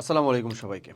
আসসালামু আলাইকুম সবাইকে।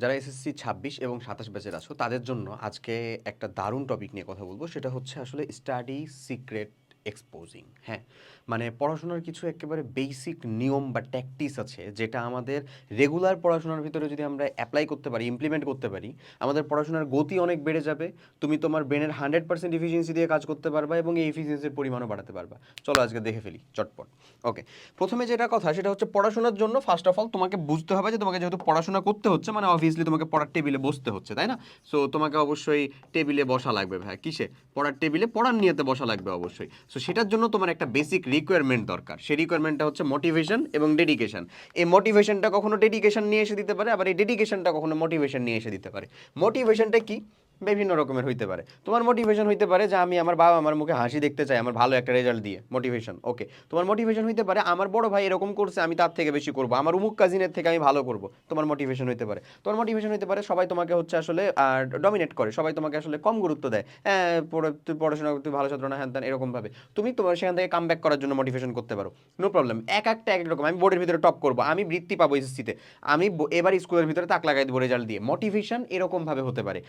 যারা এসএসসি ছাব্বিশ এবং সাতাশ ব্যাচের আছো, তাদের জন্য আজকে একটা দারুণ টপিক নিয়ে কথা বলব। সেটা হচ্ছে আসলে স্টাডি সিক্রেট এক্সপোজিং হ্যাঁ? মানে পড়াশোনার কিছু একেবারে বেসিক নিয়ম বা ট্যাকটিস আছে যেটা আমাদের রেগুলার পড়াশোনার ভিতরে যদি আমরা অ্যাপ্লাই করতে পারি ইমপ্লিমেন্ট করতে পারি, আমাদের পড়াশোনার গতি অনেক বেড়ে যাবে। তুমি তোমার ব্রেনের হান্ড্রেড পার্সেন্ট এফিসিয়েন্সি দিয়ে কাজ করতে পারবা এবং এই এফিসিয়েন্সির পরিমাণও বাড়াতে পারবা। চলো আজকে দেখে ফেলি, চটপট। ওকে প্রথমে যেটা কথা সেটা হচ্ছে পড়াশোনার জন্য ফার্স্ট অফ অল তোমাকে বুঝতে হবে যে তোমাকে যেহেতু পড়াশোনা করতে হচ্ছে মানে অবভিয়াসলি তোমাকে পড়ার টেবিলে বসতে হচ্ছে, তাই না? সো তোমাকে অবশ্যই টেবিলে বসা লাগবে ভাই, কিসে? পড়ার টেবিলে পড়ার নিয়েতে বসা লাগবে অবশ্যই। সো সেটার জন্য তোমার একটা বেসিক রিকোয়ারমেন্ট দরকার। সেই রিকোয়ারমেন্টটা হচ্ছে মোটিভেশন এবং ডেডিকেশন এই মোটিভেশনটা কখনো ডেডিকেশন নিয়ে এসে দিতে পারে, আবার এই ডেডিকেশনটা কখনো মোটিভেশন নিয়ে এসে দিতে পারে। মোটিভেশনটা কি? বিভিন্ন রকমের হইতে পারে। তোমার মোটিভেশন হইতে পারে যে আমি আমার বাবা আমার মুখে হাসি দেখতে চাই, আমার ভালো একটা রেজাল্ট দিয়ে মোটিভেশন ওকে তোমার মোটিভেশন হইতে পারে আমার বড় ভাই এরকম করছে, আমি তার থেকে বেশি করব, আমার উমুক কাজিনের থেকে আমি ভালো করব, তোমার মোটিভেশন হইতে পারে। তোমার মোটিভেশন হইতে পারে সবাই তোমাকে হচ্ছে আসলে ডমিনেট করে, সবাই তোমাকে আসলে কম গুরুত্ব দেয়। হ্যাঁ তুই পড়াশোনা তুই ভালো ছাত্র না, হ্যান এরকমভাবে তুমি তোমার সেখান থেকে কাম ব্যাক করার জন্য মোটিভেশন করতে পারো। নো প্রবলেম এক একটা, এক এক রকম, আমি বোর্ডের ভিতরে টপ করব, আমি বৃত্তি পাবো এসএসসিতে আমি এবার স্কুলের ভিতরে তাক লাগাই দেবো রেজাল্ট দিয়ে। মোটিভেশন এরকমভাবে হতে পারে।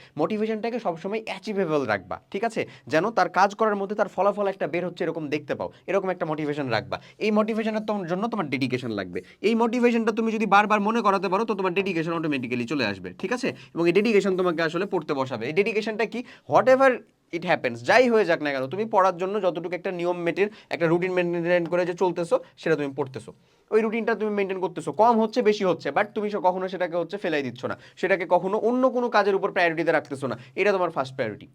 মোটিভেশনটাকে সবসময় অ্যাচিভেবল রাখবা, ঠিক আছে? যেন তার কাজ করার মধ্যে তার ফলাফল একটা বের হচ্ছে এরকম দেখতে পাও, এরকম একটা মোটিভেশন রাখবা। এই মোটিভেশনের তোমার জন্য তোমার ডেডিকেশন লাগবে। এই মোটিভেশনটা তুমি যদি বারবার মনে করাতে পারো, তো তোমার ডেডিকেশন অটোমেটিক্যালি চলে আসবে, ঠিক আছে? এবং এই ডেডিকেশন তোমাকে আসলে পড়তে বসাবে। এই ডেডিকেশনটা কি? হোয়াট এভার ইট হ্যাপেন্স যাই হয়ে যাক না কেন, তুমি পড়ার জন্য যতটুকু একটা নিয়ম মেটের একটা রুটিন মেনটেন করে যে চলতেছো, সেটা তুমি পড়তেছো। ওই রুটিনটা তুমি মেনটেন করতেছো। কম হচ্ছে, বেশি হচ্ছে বাট তুমি কখনো সেটাকে হচ্ছে ফেলাই দিচ্ছ না। সেটাকে কখনো অন্য কোনো কাজের উপর প্রায়োরিটিতে রাখতেছো না। এটা তোমার ফার্স্ট প্রায়োরিটি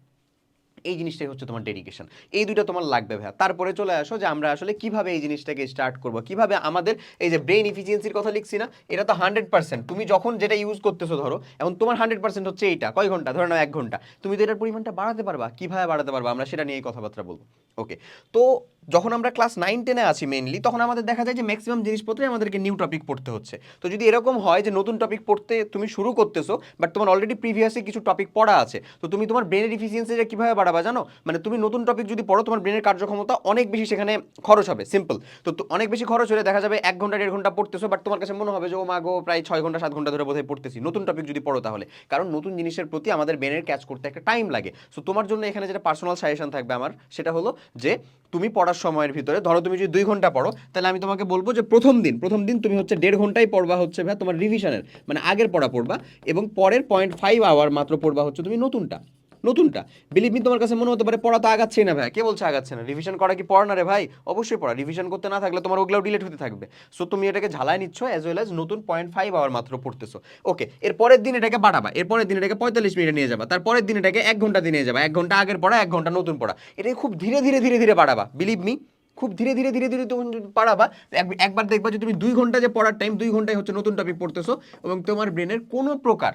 এই জিনিসটাই হচ্ছে তোমার ডেডিকেশন এই দুইটা তোমার লাগবে ভাইয়া। তারপরে চলে আসো যে আমরা আসলে কীভাবে এই জিনিসটাকে স্টার্ট করব, কীভাবে আমাদের এই যে ব্রেন ইফিসিয়েন্সির কথা লিখছি না, এটা তো হান্ড্রেড পার্সেন্ট তুমি যখন যেটা ইউজ করতেছো ধরো, এখন তোমার হান্ড্রেড পার্সেন্ট হচ্ছে এইটা, কয় ঘণ্টা? ধরে নাও এক ঘণ্টা। তুমি তো এটার পরিমাণটা বাড়াতে পারবা। কীভাবে বাড়াতে পারবা? আমরা সেটা নিয়েই কথাবার্তা বলব। ওকে তো যখন আমরা ক্লাস নাইন টেনে আছি মেইনলি তখন আমাদের দেখা যায় যে ম্যাক্সিমাম জিনিসপত্রে আমাদেরকে নিউ টপিক পড়তে হচ্ছে। তো যদি এরকম হয় যে নতুন টপিক পড়তে তুমি শুরু করতেছো বাট তোমার অলরেডি প্রিভিয়াসে কিছু টপিক পড়া আছে, তো তুমি তোমার ব্রেনের ইফিসিয়েন্সিটা কীভাবে বাড়াবা জানো? মানে তুমি নতুন টপিক যদি পড়ো, তোমার ব্রেনের কার্যক্ষমতা অনেক বেশি সেখানে খরচ হবে সিম্পল তো অনেক বেশি খরচ হলে দেখা যাবে এক ঘণ্টা, দেড় ঘণ্টা পড়তেছো বাট তোমার কাছে মনে হবে যে, ও মা প্রায় ছয় ঘণ্টা, সাত ঘণ্টা ধরে বোধহয় পড়তেছি। নতুন টপিক যদি পড়ো তাহলে। কারণ নতুন জিনিসের প্রতি আমাদের ব্রেনের ক্যাচ করতে একটা টাইম লাগে। সো তোমার জন্য এখানে যেটা পার্সোনাল সাজেশন থাকবে আমার, সেটা হলো যে তুমি পড়ার সময়ের ভিতরে, ধরো তুমি যদি দুই ঘণ্টা পড়ো, তাহলে আমি তোমাকে বলব যে প্রথম দিন প্রথম দিন তুমি হচ্ছে দেড় ঘন্টাই পড়বা হচ্ছে ভাই তোমার রিভিশনের মানে আগের পড়া পড়বা এবং পরের পয়েন্ট ফাইভ আওয়ার মাত্র পড়বা হচ্ছে তুমি নতুনটা। নতুনটা। বিলিভ মি তোমার কাছে মনে হতে পারে পড়া তো আগাচ্ছেই না ভাই। কে বলছে আগাচ্ছে না? রিভিশন করা কি পড়া না রে ভাই? অবশ্যই পড়া। রিভিশন করতে না থাকলে তোমার ওগুলোও ডিলেট হতে থাকবে। সো তুমি এটাকে ঝালাই নিচ্ছ অ্যাজ ওয়েল অ্যাজ নতুন পয়েন্ট ফাইভ আওয়ার মাত্র পড়তেছো। ওকে এর পরের দিন এটাকে বাড়াবা। এর পরের দিন এটাকে পঁয়তাল্লিশ মিনিটে নিয়ে যাবা। তার পরের দিন এটাকে এক ঘণ্টা দিয়ে নিয়ে যাবা। এক ঘণ্টা আগের পড়া, এক ঘণ্টা নতুন পড়া। এটাকে খুব ধীরে ধীরে ধীরে ধীরে বাড়াবা। বিলিভ মি খুব ধীরে ধীরে ধীরে ধীরে তখন এক- একবার দেখবা যে তুমি দুই ঘণ্টা যে পড়ার টাইম দুই ঘন্টায় হচ্ছে নতুন টপিক পড়তেছো এবং তোমার ব্রেনের কোনো প্রকার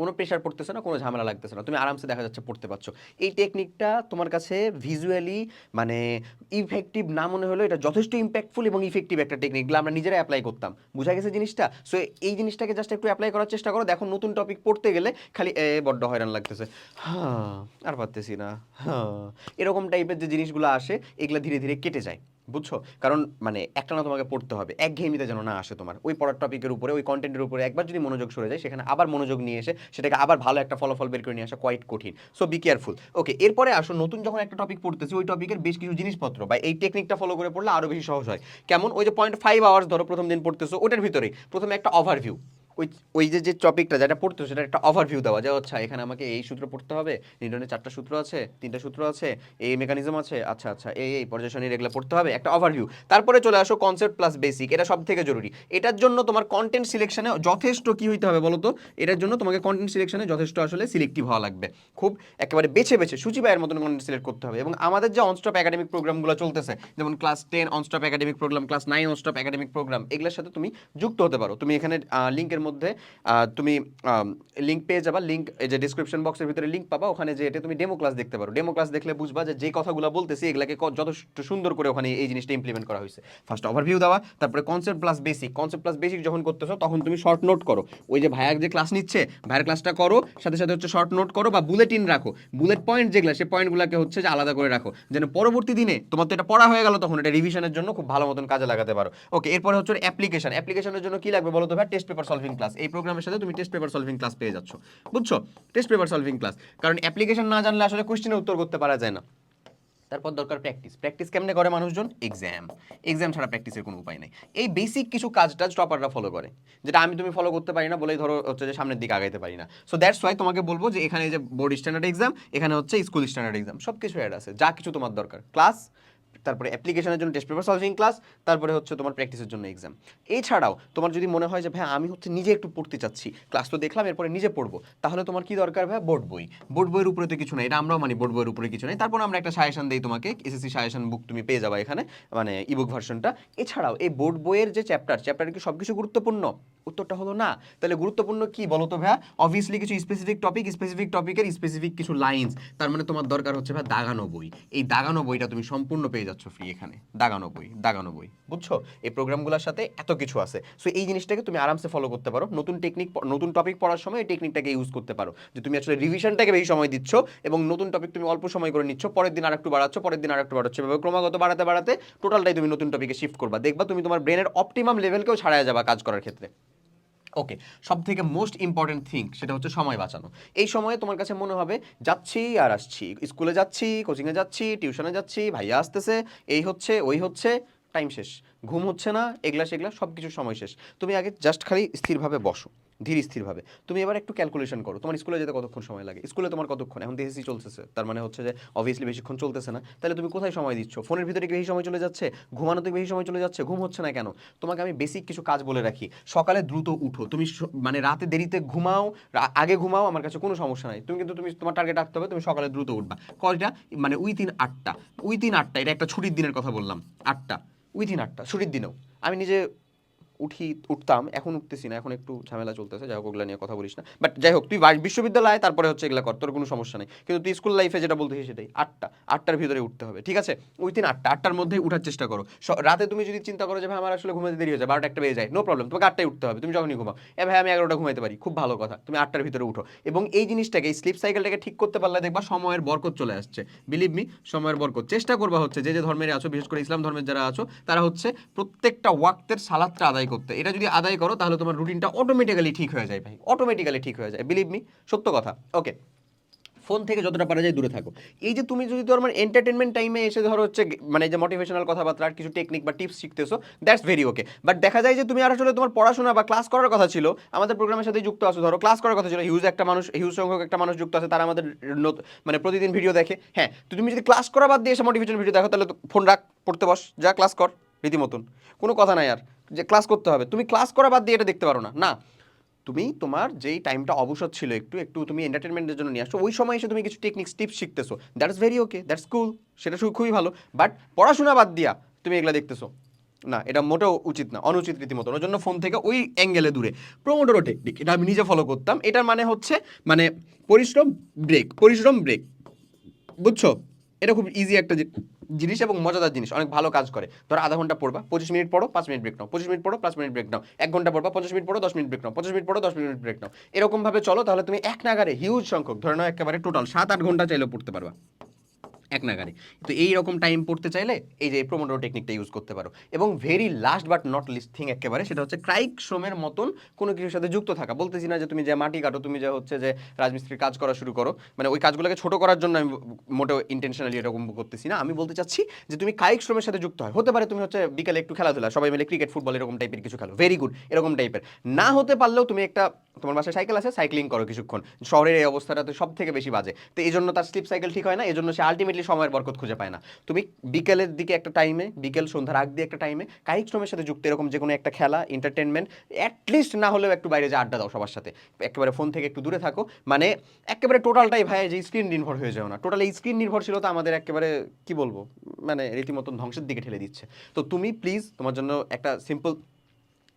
কোনো প্রেশার পড়তেছে না, কোনো ঝামেলা লাগতেছে না। তুমি আরামসে দেখা যাচ্ছে পড়তে পারছ। এই টেকনিকটা তোমার কাছে ভিজুয়ালি মানে ইফেক্টিভ না মনে হলো এটা যথেষ্ট ইম্প্যাক্টফুল এবং ইফেক্টিভ একটা টেকনিক এগুলো আমরা নিজেরাই অ্যাপ্লাই করতাম। বুঝা গেছে জিনিসটা? সো এই জিনিসটাকে জাস্ট একটু অ্যাপ্লাই করার চেষ্টা করো। দেখো, নতুন টপিক পড়তে গেলে খালি, এ, বড্ড হয়রান লাগতেছে। হ্যাঁ আর পারতেছি না। হ্যাঁ এরকম টাইপের যে জিনিসগুলো আসে, এগুলো ধীরে ধীরে কেটে যায়। বুঝছ? কারণ মানে একটা না তোমাকে পড়তে হবে। এক ঘেমিতে যেন না আসে তোমার। ওই পড়ার টপিকের উপরে, ওই কন্টেন্টের উপরে একবার যদি মনোযোগ সরে যায়, সেখানে আবার মনোযোগ নিয়ে এসে সেটাকে আবার ভালো একটা ফলাফল বের করে নিয়ে আসা কোয়াইট কঠিন। সো বি কেয়ারফুল ওকে এরপরে আসো, নতুন যখন একটা টপিক পড়তেছি, ওই টপিকের বেশ কিছু জিনিসপত্র বা এই টেকনিকটা ফলো করে পড়লে আরও বেশি সহজ হয়। কেমন? ওই যে পয়েন্ট ফাইভ আওয়ার্স ধরো প্রথম দিন পড়তেছো, ওটার ভিতরেই প্রথমে একটা ওভারভিউ ওই ওই যে যে টপিকটা যেটা পড়তো সেটা একটা ওভারভিউ দেওয়া, যে আচ্ছা এখানে আমাকে এই সূত্র পড়তে হবে, নিউটনের চারটা সূত্র আছে, তিনটা সূত্র আছে, এই মেকানিজম আছে আচ্ছা আচ্ছা এই এই পর্যায়সারণীর এগুলো পড়তে হবে, একটা ওভারভিউ তারপরে চলে আসো কনসেপ্ট প্লাস বেসিক এটা সব থেকে জরুরি। এটার জন্য তোমার কন্টেন্ট সিলেকশনে যথেষ্ট কি হইতে হবে বলো তো এটার জন্য তোমাকে কন্টেন্ট সিলেকশনে যথেষ্ট আসলে সিলেক্টিভ হওয়া লাগবে। খুব একেবারে বেছে বেছে সূচিবায়ের মতন কন্টেন্ট সিলেক্ট করতে হবে। এবং আমাদের যে অনস্টপ একাডেমিক প্রোগ্রামগুলো চলতেছে, যেমন class ten nonstop academic program class nine nonstop academic program এগুলোর সাথে তুমি যুক্ত হতে পারো। তুমি এখানে লিঙ্কের মধ্যে আহ, তুমি লিঙ্ক পেয়ে যাবা। লিঙ্ক যে ডিসক্রিপশন বক্সের ভিতরে লিঙ্ক পাবা। ওখানে যে এটা তুমি ডেমো ক্লাস দেখতে পারো। ডেমো ক্লাস দেখলে বুঝবা যে যে কথাগুলো বলতেছি এগুলাকে যথেষ্ট সুন্দর করে ওখানে এই জিনিসটা ইমপ্লিমেন্ট করা হয়েছে। ফার্স্ট ওভারভিউ দেওয়া তারপরে concept plus basic concept plus basic যখন করতেছো তখন তুমি শর্ট নোট করো। ওই যে ভাইয়া যে ক্লাস নিচ্ছে ভাইয়ের ক্লাসটা করো সাথে সাথে হচ্ছে শর্ট নোট করো বা বুলেটিন রাখো। বুলেট পয়েন্ট যেগুলো সেই পয়েন্টগুলোকে হচ্ছে যে আলাদা করে রাখো। যেন পরবর্তী দিনে তোমার তো এটা পড়া হয়ে গেল তখন এটা রিভিশনের জন্য খুব ভালো মতন কাজে লাগাতে পারো। ওকে এরপরে হচ্ছে অ্যাপ্লিকেশন অ্যাপ্লিকেশনের জন্য কি লাগবে বলো তো ভাই test paper solving solving class এই প্রোগ্রামের সাথে তুমি টেস্ট পেপার সলভিং ক্লাস পেয়ে যাচ্ছ। বুঝছ? টেস্ট পেপার সলভিং ক্লাস কারণ অ্যাপ্লিকেশন না জানলে আসলে কোশ্চেনের উত্তর করতে পারা যায় না। তারপর দরকার প্র্যাকটিস প্র্যাকটিস কেমনে করে মানুষজন? এক্সাম এক্সাম ছাড়া প্র্যাকটিসের কোনো উপায় নেই। এই বেসিক কিছু কাজ টাজ টপাররা ফলো করে। যেটা আমি তুমি ফলো করতে পারি না বলেই ধরো হচ্ছে যে সামনের দিকে আগাইতে পারি না। সো দ্যাটস ওয়াই তোমাকে বলব যে এখানে যে বোর্ড স্ট্যান্ডার্ড এক্সাম এখানে হচ্ছে স্কুল স্ট্যান্ডার্ড এক্সাম সব কিছু অ্যাড আছে। যা কিছু তোমার দরকার। ক্লাস তারপরে অ্যাপ্লিকেশনের জন্য টেস্ট পেপার সলভিং ক্লাস তারপরে হচ্ছে তোমার প্র্যাকটিসের জন্য এক্সাম এছাড়াও তোমার যদি মনে হয় যে ভাই আমি হচ্ছে নিজে একটু পড়তে চাচ্ছি ক্লাস তো দেখলাম, এরপরে নিজে পড়ব। তাহলে তোমার কি দরকার ভাই বোর্ড বই। বোর্ড বইয়ের উপরে তো কিছু নেই। এটা আমরাও মানে বোর্ড বইয়ের উপরে কিছু নেই। তারপর আমরা একটা সাজেশন দিই তোমাকে এসএসসি সাজেশন বুক তুমি পেয়ে যাবে এখানে মানে ইবুক ভার্সনটা এছাড়াও এই বোর্ড বইয়ের যে চ্যাপ্টার চ্যাপ্টারে কি সব কিছু গুরুত্বপূর্ণ? উত্তরটা হলো না। তাহলে গুরুত্বপূর্ণ কি বলো তো ভাইয়া? অবভিয়াসলি কিছু স্পেসিফিক টপিক স্পেসিফিক টপিকের স্পেসিফিক কিছু লাইন্স তার মানে তোমার দরকার হচ্ছে ভাই দাগানো বই। এই দাগানো বইটা তুমি সম্পূর্ণ পেয়ে যাচ্ছ ফ্রি এখানে। দাগানো বই দাগানো বই। বুঝছ? এই প্রোগ্রামগুলোর সাথে এত কিছু আছে। সো এই জিনিসটাকে তুমি আরামসে ফলো করতে পারো। নতুন টেকনিক নতুন টপিক পড়ার সময় এই টেকনিকটাকে ইউজ করতে পারো। যে তুমি আসলে রিভিশনটাকে বেশি সময় দিচ্ছ এবং নতুন টপিক তুমি অল্প সময় করে নিচ্ছ, পরের দিন আর একটু বাড়াচ্ছ, পরের দিন আরেকটু বাড়াচ্ছ। এভাবে ক্রমাগত বাড়াতে বাড়াতে টোটালটাই তুমি নতুন টপিকে শিফট করবা। দেখবা তুমি তোমার ব্রেনের অপটিমাম লেভেলকেও ছাড়ায় যাবা কাজ করার ক্ষেত্রে। ওকে সব থেকে মোস্ট ইম্পর্টেন্ট থিং সেটা হচ্ছে সময় বাঁচানো। এই সময়ে তোমার কাছে মনে হবে, যাচ্ছি আর আসছি। স্কুলে যাচ্ছি কোচিংয়ে যাচ্ছি টিউশনে যাচ্ছি, ভাইয়া আসতেছে, এই হচ্ছে, ওই হচ্ছে টাইম শেষ। ঘুম হচ্ছে না, এগুলা সেগুলা সব কিছু সময় শেষ। তুমি আগে জাস্ট খালি স্থিরভাবে বসো। ধীর স্থিরভাবে। তুমি এবার একটু ক্যালকুলেশন করো। তোমার স্কুলে যেতে কতক্ষণ সময় লাগে? স্কুলে তোমার কতক্ষণ? এখন ডিএসসি চলতেছে। তার মানে হচ্ছে যে অবভিয়াসলি বেশিক্ষণ চলতেছে না। তাহলে তুমি কোথায় সময় দিচ্ছ? ফোনের ভিতরে বেশি সময় চলে যাচ্ছে? ঘুমানোতে বেশি সময় চলে যাচ্ছে? ঘুম হচ্ছে না কেন? তোমাকে আমি বেসিক কিছু কাজ বলে রাখি। সকালে দ্রুত উঠো। তুমি মানে রাতে দেরিতে ঘুমাও আগে ঘুমাও, আমার কাছে কোনো সমস্যা নাই। তুমি কিন্তু, তুমি, তোমার টার্গেট রাখতে হবে, তুমি সকালে দ্রুত উঠবা। কয়টা? মানে উইথিন আটটা। উইথিন আটটা, এটা একটা ছুটির দিনের কথা বললাম। আটটা। উইথিন আটটা। ছুটির দিনেও। আমি নিজে উঠি, উঠতাম, এখন উঠতেছি না, এখন একটু ঝামেলা চলতেছে, যাই হোক, ওগুলা নিয়ে কথা বলিস না। বাট যাই হোক, তুই বিশ্ববিদ্যালয়ে, তারপরে হচ্ছে এগুলা কর, তোর কোনো সমস্যা নেই। কিন্তু তুই স্কুল লাইফে যেটা বলতেছিস সেটাই, আটটা, আটটার ভিতরে উঠতে হবে, ঠিক আছে? ওই দিন আটটা, আটটার মধ্যেই উঠার চেষ্টা করো। রাতে তুমি যদি চিন্তা করো যে, ভাই, আমার আসলে ঘুমাতে দেরি হয়ে যায়, বারোটা একটা বেজে যায় নো প্রবলেম তোমাকে আটটায় উঠতে হবে, তুমি যখনই ঘুমাও। এ ভাই, আমি এগারোটা ঘুমাইতে পারি। খুব ভালো কথা, তুমি আটটার ভিতরে উঠো। এবং এই জিনিসটাকে, এই স্লিপ সাইকেলটাকে ঠিক করতে পারলে দেখবা সময়ের বরকত চলে আসছে। বিলিভ মি সময়ের বরকত। চেষ্টা করবা হচ্ছে, যে যে ধর্মের আছো, বিশেষ করে ইসলাম ধর্মের যারা আছো, তারা হচ্ছে প্রত্যেকটা ওয়াক্তের সালাদটা আদায় করতে। এটা যদি আদায় করো, তাহলে তোমার রুটিনটা অটোমেটিক্যালি ঠিক হয়ে যায় ভাই। অটোমেটিক্যালি ঠিক হয়ে যায়। বিলিভ মি সত্য কথা। ওকে ফোন থেকে যতটা পারা যায় দূরে থাকো। এই যে তুমি যদি তোমার এন্টারটেনমেন্ট টাইমে এসে ধরো হচ্ছে মানে যে মোটিভেশনাল কথাবার্তা আর কিছু টেকনিক বা টিপস শিখতেছো দ্যাটস ভেরি ওকে বাট দেখা যায় যে তুমি আর আসলে তোমার পড়াশোনা বা ক্লাস করার কথা ছিল, আমাদের প্রোগ্রামের সাথে যুক্ত আছো। ধরো ক্লাস করার কথা ছিল হিউজ একটা মানুষ হিউজ সংখ্যক একটা মানুষ যুক্ত আছে, তারা আমাদের মানে প্রতিদিন ভিডিও দেখে। হ্যাঁ তো তুমি যদি ক্লাস করা বাদ দিয়ে এসে মোটিভেশন ভিডিও দেখো, তাহলে ফোন রাখ, পড়তে বস, যা ক্লাস কর, রীতিমতন। কোনো কথা নাই আর। যে ক্লাস করতে হবে। তুমি ক্লাস করা বাদ দিয়ে এটা দেখতে পারো না। না, তুমি তোমার যেই টাইমটা অবসর ছিল একটু একটু তুমি এন্টারটেনমেন্টের জন্য নিয়ে আসছো, ওই সময় এসে তুমি কিছু techniques tips শিখতেছো। That's very okay that's cool সেটা শুধু খুবই ভালো। বাট পড়াশোনা বাদ দিয়া তুমি এগুলা দেখতেছো। না, এটা মোটেও উচিত না, অনুচিত রীতিমতো। ওর জন্য ফোন থেকে ওই অ্যাঙ্গেলে দূরে। প্রোমোটোরো টেকনিক এটা আমি নিজে ফলো করতাম। এটার মানে হচ্ছে মানে পরিশ্রম ব্রেক পরিশ্রম ব্রেক বুঝছ? এটা খুব ইজি একটা জিনিস এবং মজাদার জিনিস, অনেক ভালো কাজ করে। ধর আধা ঘণ্টা পড়বা, পঁচিশ মিনিট পড়ো, পাঁচ মিনিট ব্রেক নাও। পঁচিশ মিনিট পড়ো, পাঁচ মিনিট ব্রেক নাও। এক ঘণ্টা পড়বা পঞ্চাশ মিনিট পড়ো, দশ মিনিট ব্রেক নাও। পঞ্চাশ মিনিট পড়ো, দশ মিনিট ব্রেক নাও। এরকমভাবে চলো, তাহলে তুমি এক নাগারে হিউজ সংখ্যক, ধরে নাও একেবারে টোটাল সাত আট ঘণ্টা চাইলেও পড়তে পারবা। এক নাগারে তো এই রকম টাইম পড়তে চাইলে এই যে প্রোমোডোর টেকনিকটা ইউজ করতে পারো। এবং very last but not least thing একেবারে সেটা হচ্ছে ক্রাইক শ্রমের মতন কোনো কিছুর সাথে যুক্ত থাকা। বলতেছি না যে তুমি যে মাটি কাটো, তুমি যে হচ্ছে যে রাজমিস্ত্রির কাজ করা শুরু করো। মানে ওই কাজগুলোকে ছোট করার জন্য আমি মোটেও ইন্টেনশনালি এরকম করতেছি না। আমি বলতে চাচ্ছি যে তুমি কায়িক শ্রমের সাথে যুক্ত হয়। হতে পারে তুমি হচ্ছে বিকালে একটু খেলাধুলা, সবাই মিলে ক্রিকেট ফুটবল এরকম টাইপের কিছু খেলো। ভেরি গুড এরকম টাইপের না হতে পারলেও তুমি একটা, তোমার বাসায় সাইকেল আছে সাইক্লিং করো কিছুক্ষণ। শহরের এই অবস্থাটা তো সব থেকে বেশি বাজে। তো এই জন্য তার স্লিপ সাইকেল ঠিক হয় না। এই জন্য সে আলটিমেটলি সময়ের বরকত খুঁজে পায় না। তুমি বিকেলের দিকে একটা টাইমে বিকেল সন্ধ্যার আগ দিয়ে একটা টাইমে কায়িক শ্রমের সাথে যুক্ত, এরকম যে কোনো একটা খেলা এন্টারটেনমেন্ট অ্যাটলিস্ট না হলেও একটু বাইরে যে আড্ডা দাও সবার সাথে। একেবারে ফোন থেকে একটু দূরে থাকো। মানে একেবারে টোটালটাই ভাই যে স্ক্রিন নির্ভর হয়ে যাও না। টোটাল এই স্ক্রিন নির্ভরশীলতা আমাদের একেবারে, কি বলব মানে রীতিমতন ধ্বংসের দিকে ঠেলে দিচ্ছে। তো তুমি প্লিজ তোমার জন্য একটা সিম্পল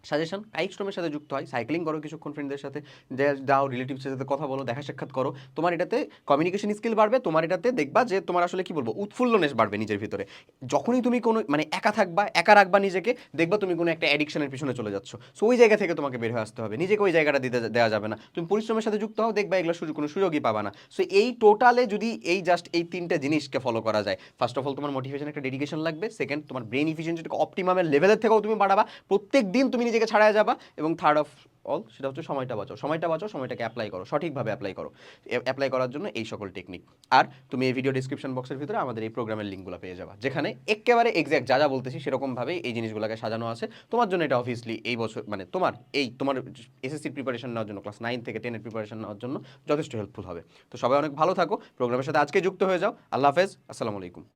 সাজেশন কায়িক শ্রমের সাথে যুক্ত হয় সাইক্লিং করো কিছুক্ষণ ফ্রেন্ডদের সাথে যাও রিলেটিভসের সাথে কথা বলো, দেখা সাক্ষাৎ করো, তোমার এটাতে কমিউনিকেশন স্কিল বাড়বে, তোমার এটাতে দেখবা যে তোমার আসলে কি বলব, উৎফুল্লনেস বাড়বে নিজের ভিতরে। যখনই তুমি কোনো মানে একা থাকবা, একা রাখবা নিজেকে, দেখবা তুমি কোনো একটা অ্যাডিকশনের পিছনে চলে যাচ্ছ। সো ওই জায়গা থেকে তোমাকে বের হয়ে আসতে হবে, নিজেকে ওই জায়গাটা দিতে দেওয়া যাবে না। তুমি পরিশ্রমের সাথে যুক্ত হও, দেখবা এগুলো সুযোগ কোনো সুযোগই পাবা না। সো এই টোটালে যদি এই জাস্ট এই তিনটে জিনিসকে ফলো করা যায় ফার্স্ট অফ অল তোমার মোটিভেশন একটা ডেডিকেশন লাগবে। সেকেন্ড তোমার ব্রেন ইফিসিয়েন্সিটাকে অপটিমামের লেভেলের থেকেও তুমি বাড়াবা। প্রত্যেক দিন তুমি নিজেকে ছাড়ায় যাবা এবং থার্ড অফ অল সেটা হচ্ছে সময়টা বাঁচাও। সময়টা বাঁচাও, সময়টাকে অ্যাপ্লাই করো, সঠিকভাবে অ্যাপ্লাই করো। অ্যাপ্লাই করার জন্য এই সকল টেকনিক আর তুমি এই ভিডিও ডিসক্রিপশন বক্সের ভিতরে আমাদের এই প্রোগ্রামের লিঙ্কগুলো পেয়ে যাবা, যেখানে একেবারে এক্স্যাক্ট যা যা বলতেছি সেরকমভাবে এই জিনিসগুলোকে সাজানো আছে। তোমার জন্য এটা অবভিয়াসলি এই বছর মানে তোমার এই, তোমার এসএসসির প্রিপারেশন নেওয়ার জন্য ক্লাস নাইন থেকে টেনের প্রিপারেশন নেওয়ার জন্য যথেষ্ট হেল্পফুল হবে। তো সবাই অনেক ভালো থাকো প্রোগ্রামের সাথে আজকে যুক্ত হয়ে যাও। আল্লাহ হাফেজ, আসসালামু আলাইকুম।